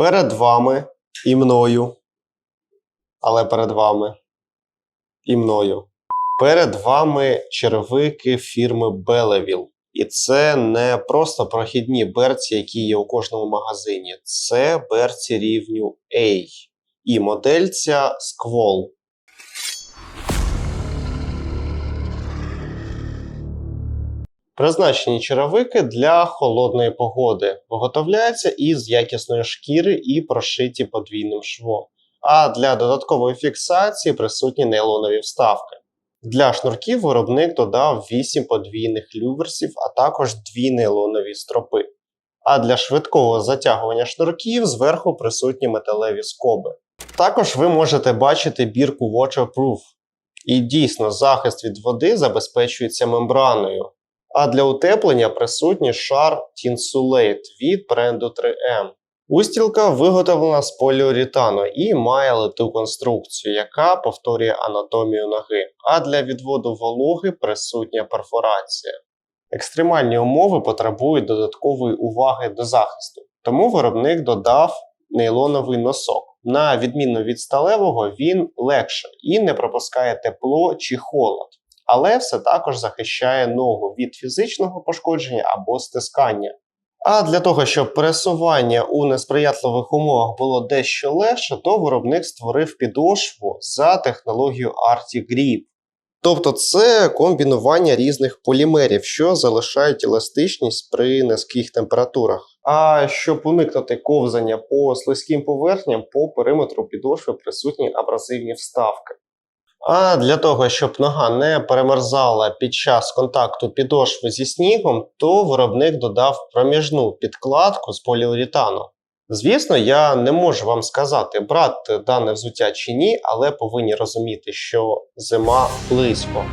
Перед вами і мною. Але перед вами і мною. Перед вами червики фірми Белевіл. І це не просто прохідні берці, які є у кожному магазині. Це берці рівню A. І модель ця Squall. Призначені черевики для холодної погоди. Виготовляються із якісної шкіри і прошиті подвійним швом. А для додаткової фіксації присутні нейлонові вставки. Для шнурків виробник додав 8 подвійних люверсів, а також дві нейлонові стропи. А для швидкого затягування шнурків зверху присутні металеві скоби. Також ви можете бачити бірку Waterproof. І дійсно захист від води забезпечується мембраною. А для утеплення присутній шар Tinsulate від бренду 3M. Устілка виготовлена з поліуретану і має литу конструкцію, яка повторює анатомію ноги. А для відводу вологи присутня перфорація. Екстремальні умови потребують додаткової уваги до захисту, тому виробник додав нейлоновий носок. На відміну від сталевого, він легше і не пропускає тепло чи холод, але все також захищає ногу від фізичного пошкодження або стискання. А для того, щоб пересування у несприятливих умовах було дещо легше, то виробник створив підошву за технологією Arti-Grip. Тобто це комбінування різних полімерів, що залишають еластичність при низьких температурах. А щоб уникнути ковзання по слизьким поверхням, по периметру підошви присутні абразивні вставки. А для того, щоб нога не перемерзала під час контакту підошви зі снігом, то виробник додав проміжну підкладку з поліуретану. Звісно, я не можу вам сказати, брати дане взуття чи ні, але повинні розуміти, що зима близько.